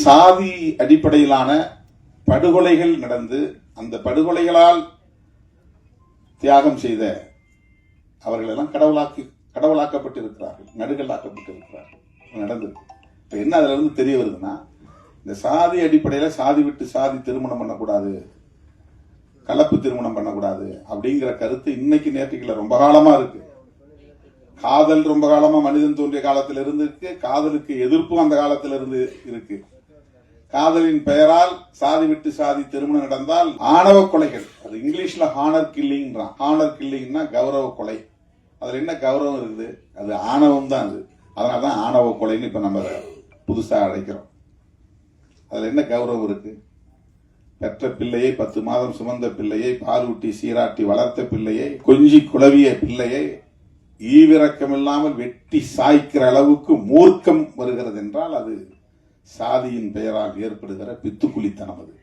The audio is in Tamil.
சாதி அடிப்படையிலான படுகொலைகள் நடந்து அந்த படுகொலைகளால் தியாகம் செய்த அவர்களெல்லாம் கடவுளாக்கி கடவுளாக்கப்பட்டிருக்கிறார்கள் நடுகளாக்கப்பட்டிருக்கிறார்கள் நடந்தது. இப்போ என்ன அதுல இருந்து தெரிய வருதுன்னா இந்த சாதி அடிப்படையில் சாதி விட்டு சாதி திருமணம் பண்ணக்கூடாது கலப்பு திருமணம் பண்ணக்கூடாது அப்படிங்கிற கருத்து இன்னைக்கு நேற்றுக்குள்ள ரொம்ப காலமா இருக்கு. காதல் ரொம்ப காலமா மனிதன் தோன்றிய காலத்தில் இருந்து இருக்கு. காதலுக்கு எதிர்ப்பும் அந்த காலத்தில் இருந்து இருக்கு. காதலின் பெயரால் சாதி விட்டு சாதி திருமணம் நடந்தால் ஆணவ கொலைகள். அது இங்கிலீஷ்ல ஹானர் கில்லிங்கிறான் ஹானர் கில்லிங்னா கௌரவ கொலை. அதுல என்ன கௌரவம் இருக்குது? அது ஆணவம் தான் அது. அதனாலதான் ஆணவ கொலைன்னு இப்ப நம்ம புதுசாக புதுசா அழைக்கிறோம். அதுல என்ன கௌரவம் இருக்கு? பெற்ற பிள்ளையை பத்து மாதம் சுமந்த பிள்ளையை பாலூட்டி சீராட்டி வளர்த்த பிள்ளையை கொஞ்சி குழவிய பிள்ளையை ஈவிரக்கம் இல்லாமல் வெட்டி சாய்க்கிற அளவுக்கு மூர்க்கம் வருகிறது என்றால் அது சாதியின் பெயரால் ஏற்படுகிற பித்துக்குளித்தனம் அது.